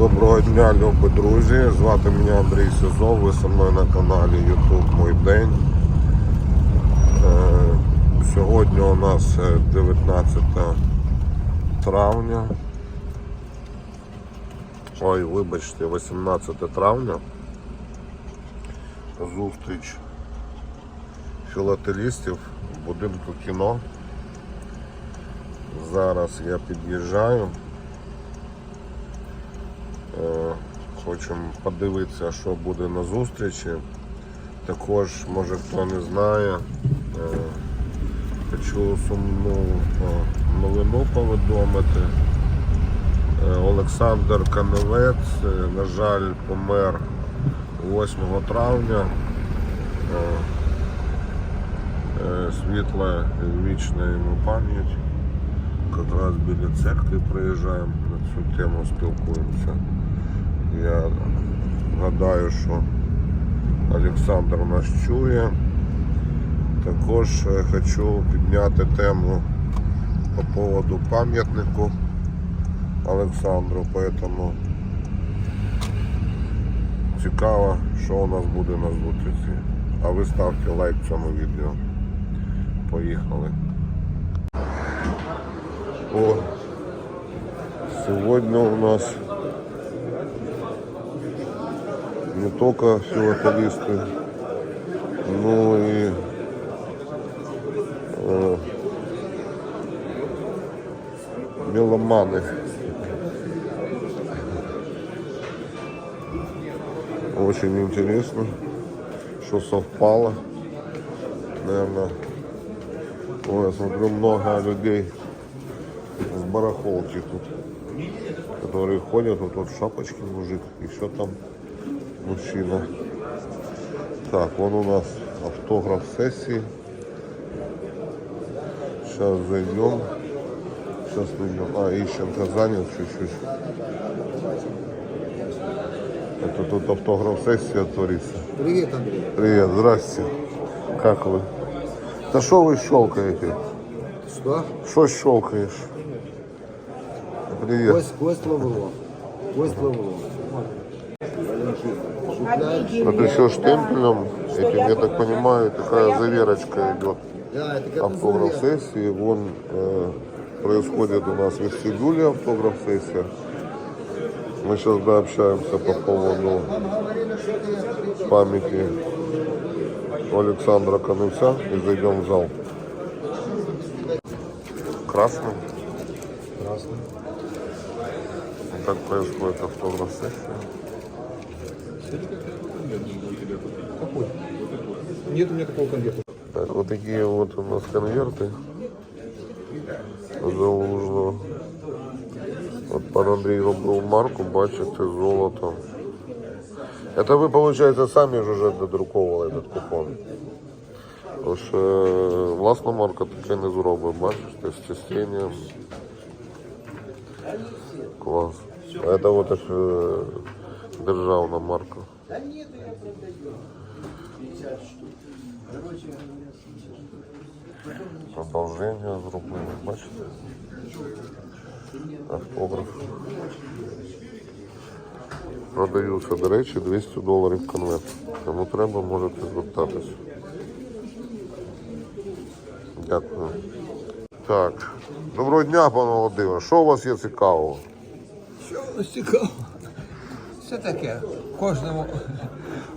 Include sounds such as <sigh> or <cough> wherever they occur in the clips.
Доброго дня, любі друзі. Звати мене Андрій Сизов. Ви зі мною на каналі YouTube Мой День. Е, Сьогодні у нас е, 19 травня. Ой, вибачте, 18 травня. Зустріч філателістів в будинку кіно. Зараз я під'їжджаю. Е, Хочемо подивитися, що буде на зустрічі. Також, може хто не знає, е, хочу сумну е, новину повідомити. Е, Олександр Каневець, на жаль, помер 8 травня. Світла вічна йому пам'ять. Якраз біля церкви приїжджаємо, на цю тему спілкуємося. Я гадаю, що Олександр нас чує. Також е, хочу підняти тему по поводу пам'ятнику Олександру, поэтому цікаво, що у нас буде на зустрічі. А ви ставте лайк цьому відео. Поїхали. О, сегодня у нас не только филателисты, но и э, меломаны. Очень интересно, что совпало. Наверное, ой, я смотрю, много людей с барахолки тут, которые ходят, вот тут в шапочке мужик, еще там мужчина. Так, вон у нас автограф сессии. Сейчас зайдем. Сейчас найдем. А, Ищенко занят чуть-чуть. Это тут автограф сессия творится. Привет, Андрей. Привет, здрасте. Как вы? Да что вы щелкаете? Что? Что щелкаешь? Привет. Кость, кость ловило. Кость ловило. Это еще штемпелем, этим, я так понимаю, такая заверочка идет. Автограф сессии. Вон э, происходит у нас в вестибюле автограф сессия. Мы сейчас дообщаемся по поводу памяти Александра Каневца и зайдем в зал. Красный. Красный. Вот так происходит автограф сессия. Какой? Нет у меня такого конверта. Так, вот такие вот у нас конверты. Залужно. От пан Андрій робив марку, бачите, золото. Это ви, получается, самі ж уже додруковували этот купон. Тому що е, власна марка таке не зробить, бачите, з тістінням. Клас. А это вот аж е, державна марка. Продовження зробили, бачите? Автограф. Продаються, до речі, 200 доларів конверт. Кому треба, можете звертатись. Дякую. Так. Доброго дня, пане Володимир. Що у вас є цікавого? Що воно цікаво? Все таке. Кожному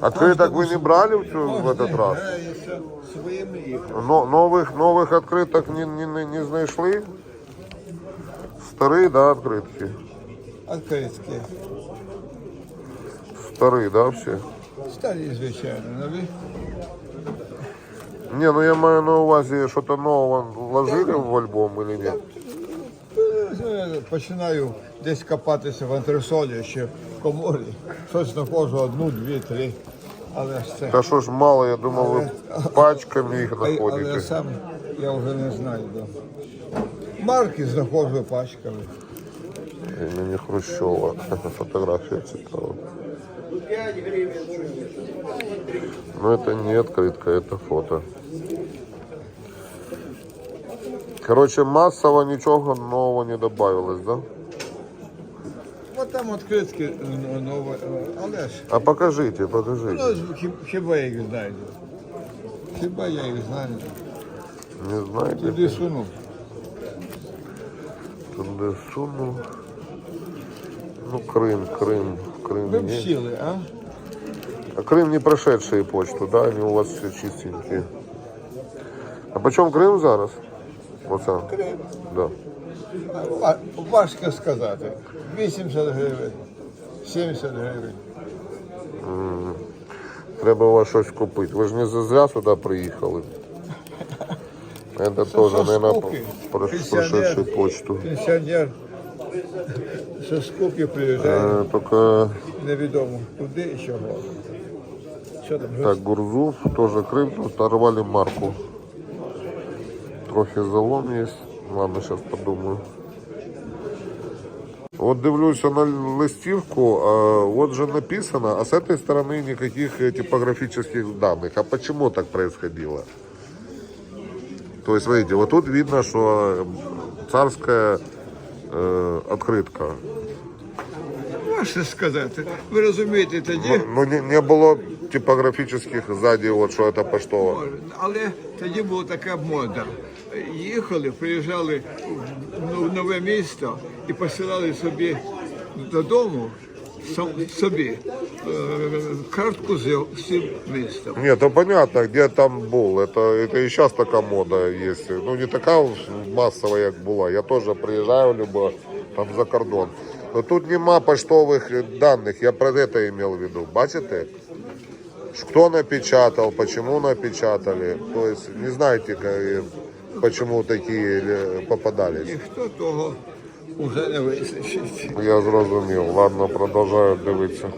Откриток ви не брали в, цю, в этот раз? грається своїми іграми. Но, нових, нових відкриток не, не, не, не знайшли? Старі, да, відкритки? Відкритки. Старі, да, всі? Старі, звичайно, нові. Не, ну я маю на увазі, що-то нове вложили в альбом или ні? Е, Починаю десь копатися в антресолі ще в коморі. Щось знаходжу одну, дві, три. Але ж це. Та що ж мало, я думав, ви пачками їх А- Але знаходите. сам я вже не знаю. Да. Марки знаходжу пачками. Імені Хрущова. <laughs> Фотографія цікава. Ну это не открытка, это фото. Короче, массово нічого нового не добавилось, да? А там відкритки ну, нові, але ж. А покажите, Ну, покажите. хі- хіба я їх знайду? Хіба я їх знайду? Не знаете? Туди суну. Туди суну. Ну, Крым, Крым, Крым. Ви б есть. сіли, а? А Крым не прошедшие почту, да? Они у вас все чистенькие. А почем Крым зараз? Оце? Крим. Да. Важко сказати. 80 гривень, 70 гривень. Треба у вас щось купити. Ви ж не зазря сюди приїхали. Це теж, со наверное, скуки. прошедшую Пенсіонер. почту. Пенсіонер зі скупки приїжджає, Е, Тільки невідомо куди і чого. Що там? так, Гурзуф, теж Крим, тут оторвали марку. Трохи залом є. Ладно, зараз подумаю. От дивлюся на листівку, а, вот же написано, а с этой стороны никаких э, типографических данных. А почему так происходило? То есть, смотрите, вот тут видно, что э, царская э, открытка. Важко сказати. Ви розумієте, тоді, Ну, не, не было типографических сзади, вот что это поштово. але тоді була така мода. Їхали, приїжджали в- в нове місто і посилали собі додому сам- собі е, картку з з цим містом. Нет, ну понятно, где там был. Это, это и сейчас такая мода есть. Ну, не такая уж массовая, как была. Я тоже приезжаю либо там за кордон. Но тут нема поштових данных. Я про это имел в виду. Бачите? Ш- Кто напечатал, почему напечатали. То есть не знаете, ка- почему такие э, попадались. Ніхто того вже не визначить. Я зрозумів. Ладно, продовжую дивитися.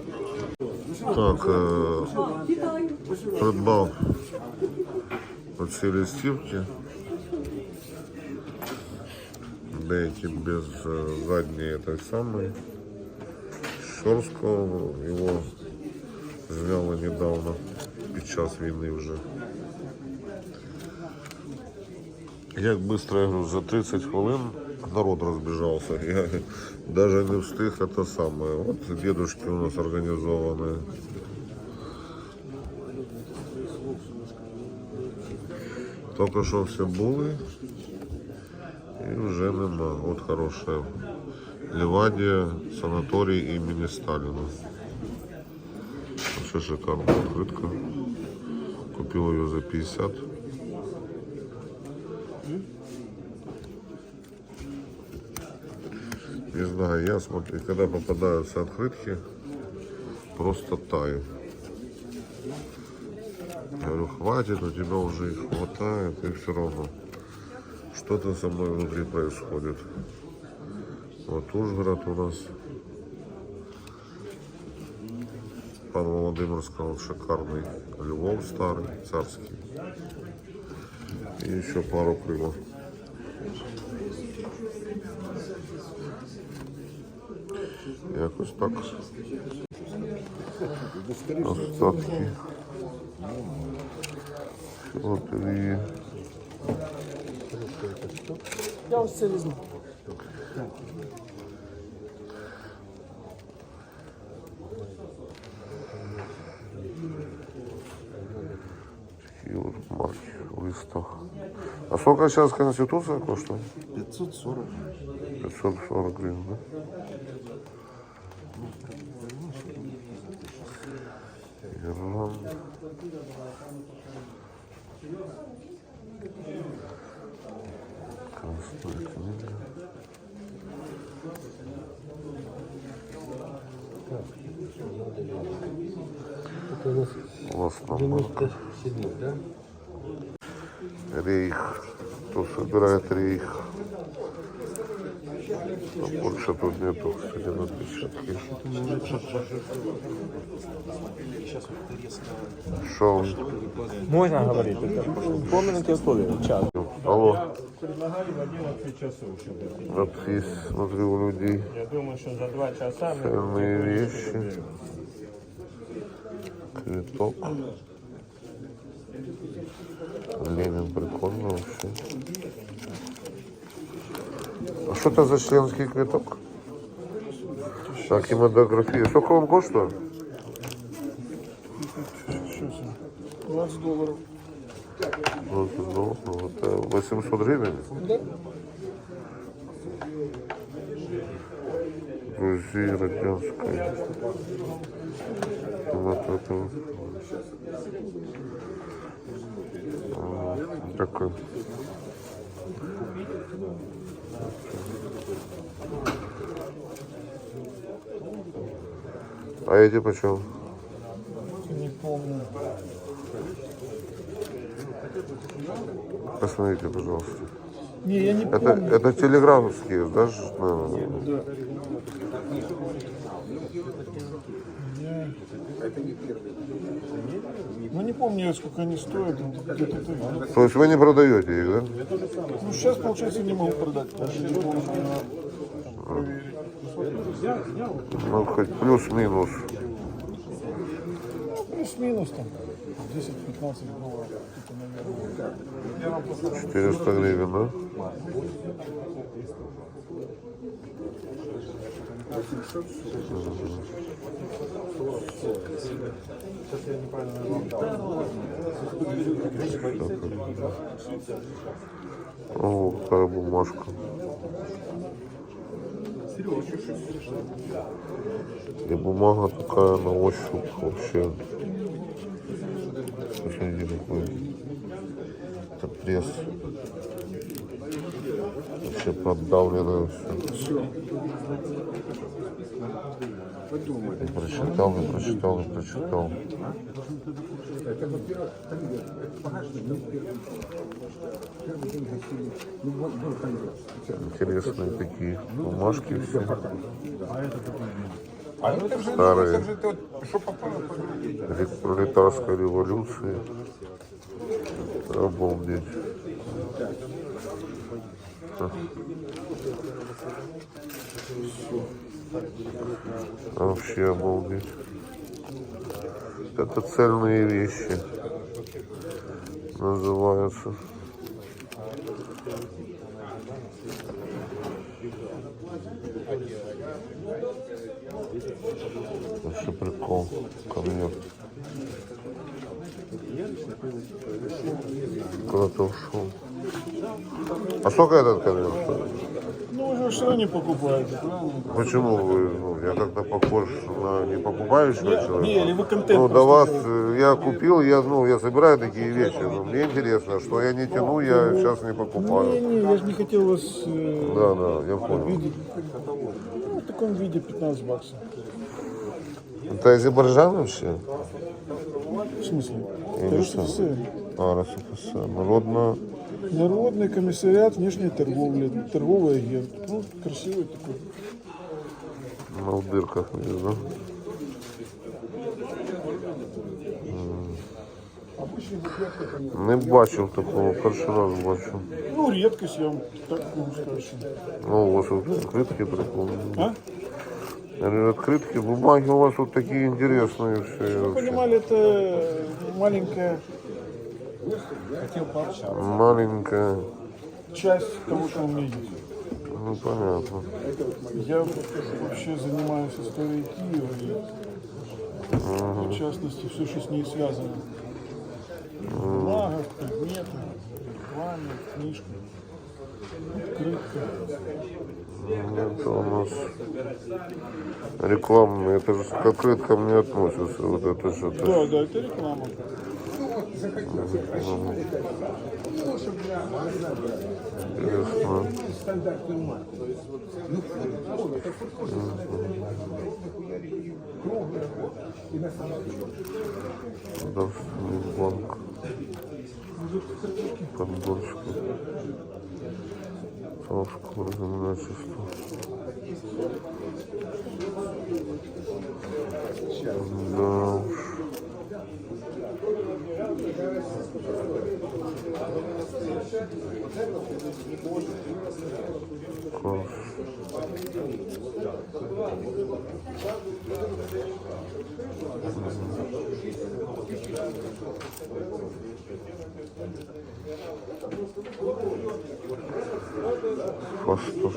Так, е, придбав оці листівки. Деякі без е, задньої той самий. Щорського його зняли недавно під час війни вже. Як швидко, я говорю, за 30 хвилин народ розбіжався. <laughs> Я навіть не встиг це саме. От дедушки у нас організовані. Тільки що всі були і вже нема. От хороше. Левадія, санаторій імені Сталіна. Вообще шикарна відкритка. Купив її за 50. Не знаю, я смотрю, когда попадаются открытки, просто таю. Я говорю, хватит, у тебя уже их хватает, и все равно. Что-то со мной внутри происходит. Вот Ужгород у нас. Пан Владимир сказал, шикарный. Львов старый, царский. И еще пару Крымов. Якось так. Остатки. Лотерії. Я ось це візьму. Такі от марки в листах. А сколько сейчас Конституция коштує? 540. 540 гривен, да? У 97 да? Рейх. Кто собирает рейх? А больше тут нету, кстати, напечатки. Шо? Можно говорить? Помните условия? Час. Алло. Предлагали в 11 часов, есть, смотрю, у людей Я думаю, что за два часа мы... ценные вещи. Квиток. Ленин прикольно вообще. Что это за членский квиток? Так, хематография. Сколько он коштует? Сейчас. 20 долларов. Ну, ну, ну, это 800 гривен. Да. Грузия, Родянская. Вот это. А, Такой. А эти почем? Не помню. Посмотрите, пожалуйста. Не, я не Это, помню. это телеграммские, да? ж, наверное? Я... Ну не помню, сколько они стоят. Где-то так. То есть вы не продаете их, да? Ну сейчас, получается, не могу продать. Даже не помню, надо проверить. Ну, хоть плюс-минус. Ну, Плюс-минус там 10-15 долларов. Это, наверное. 400 гривен, да? О, какая бумажка. И бумага такая на ощупь вообще. Посмотрите, какой. Это пресс. Вообще поддавлено все. И прочитал, и прочитал, и прочитал. Интересные такие бумажки все. Старые. Пролетарской революции. Обалдеть. Вообще обалдеть. Это цельные вещи. Называются. Вообще прикол. Конверт. Куда-то ушел. А сколько этот конверт стоит? Ну, вы же все не покупаете, правильно? Почему вы, ну, я как-то похож на не покупающего человека? Не, или вы контент Ну, до вас делаете. э, я купил, я, ну, я собираю такие вещи. Но мне интересно, что я не тяну, я сейчас не Не, покупаю. не, я же не хотел вас э, Да, да, я понял. видеть. Ну, в таком виде 15 баксов. Это Азербайджан вообще? В смысле? Что? РСФСР. А, РСФСР. Народно. Народный комиссариат внешней торговли, торговый агент. Ну, красивый такой. На дырках да? Не бачив такого, перший раз бачу. Ну, редкость, я вам так могу сказать. Ну, у вас вот открытки прикольные. А? Открытки, бумаги у вас вот такие интересные все. Вы понимали, это маленькая Маленькая. часть того, что у меня есть. Ну, понятно. Я вообще занимаюсь историей Киева и, в частности, все, что с ней связано. Бумага, предметы, реклама, книжка, открытка. Это у нас рекламные, это же к открыткам не относится. Вот это что-то. Да, да, это реклама. Интересно. Государственный банк. Подборочка. Царского законодательства. Да уж. Фастов.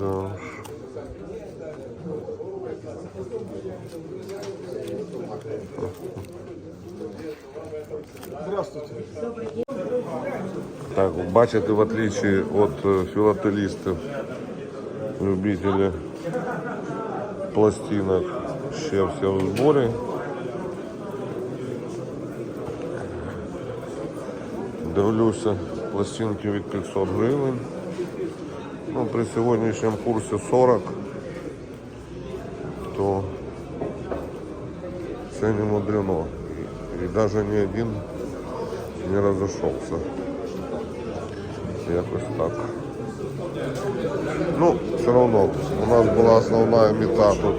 Да. уж. Так, бачите, в отличие от е, філателістів, любителі пластинок ще все в зборі. Дивлюся, пластинки від 500 гривень. Ну, при сьогоднішньому курсі 40, то це не мудрено. І, і навіть ні один не розійшовся. Якось так. Ну, все одно, у нас була основна мета тут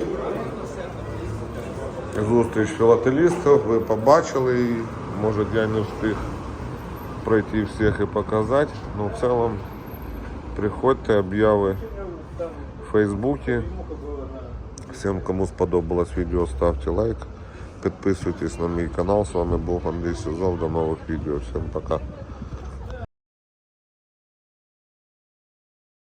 зустріч філателістів, ви побачили її. Може я не встиг пройти всіх і показати. Ну, в цілому приходьте, об'яви в Фейсбуці. Всім, кому сподобалось відео, ставте лайк. Підписуйтесь на мій канал. З вами був Андрій Сизов. До нових відео. Всім пока.